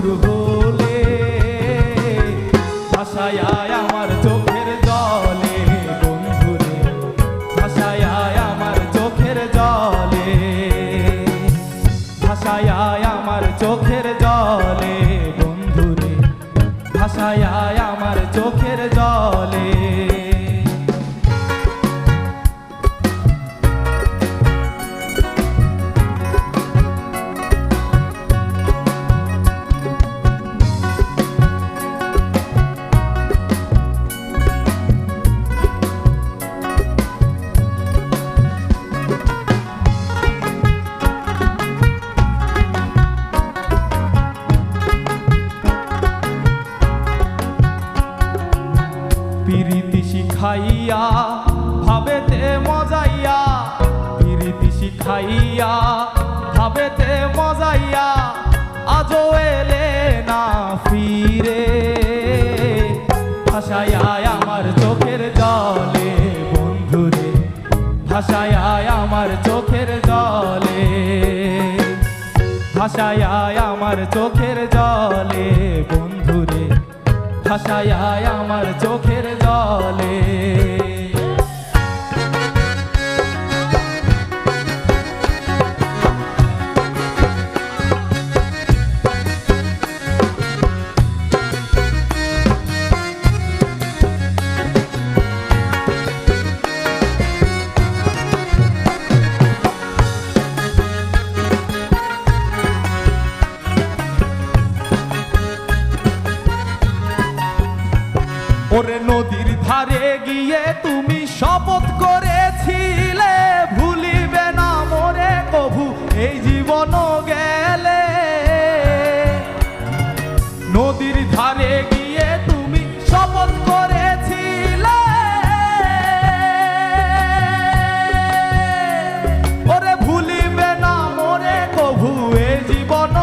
নিষ্ঠুর হলে ভাষায় আমার চোখের জলে, বন্ধুরে, ভাষায় আমার চোখের জলে, ভাষায় আমার চোখের জলে, বন্ধুরে, ভাষায় আমার চোখের জলে। শিখাইয়া ভাবেতে মজাইয়া আজও এলে না ফিরে। ভাষায় আমার চোখের জলে, বন্ধুরে। ভাষায় আমার চোখের জলে। ভাষায় আমার চোখের জলে, বন্ধুরে। ভাষায় আমার চোখের ওরে নদীর ধারে গিয়ে তুমি শপথ করেছিলে। ভুলিবে না মোরে কভু, এই জীবন গেলে। নদীর ধারে গিয়ে তুমি শপথ করেছিলে। ওরে ভুলিবে না মোরে কভু, এই জীবন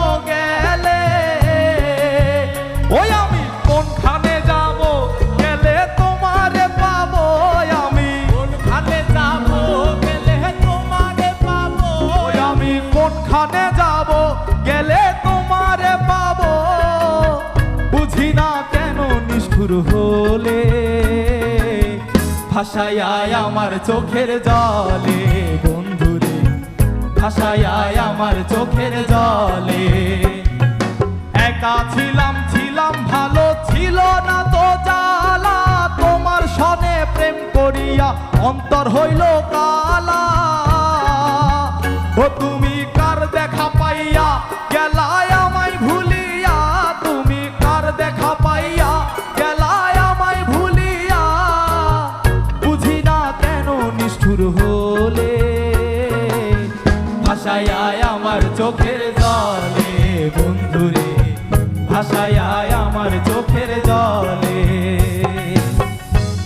নিষ্ঠুর হলে, ভাষায় আমার চোখের জলে, বন্ধুরে, ভাষায় আমার চোখের জলে। একা ছিলাম ছিলাম, ভালো ছিল না তো জালা তোমার সনে প্রেম করিয়া অন্তর হইল কালা। নিষ্ঠুর হলে ভাষায় আমার চোখের জলে, বন্ধুরে। ভাষায় আমার চোখের জলে।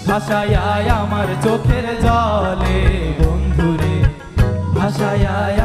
ভাষায় আমার চোখের জলে, বন্ধুরে। ভাষায়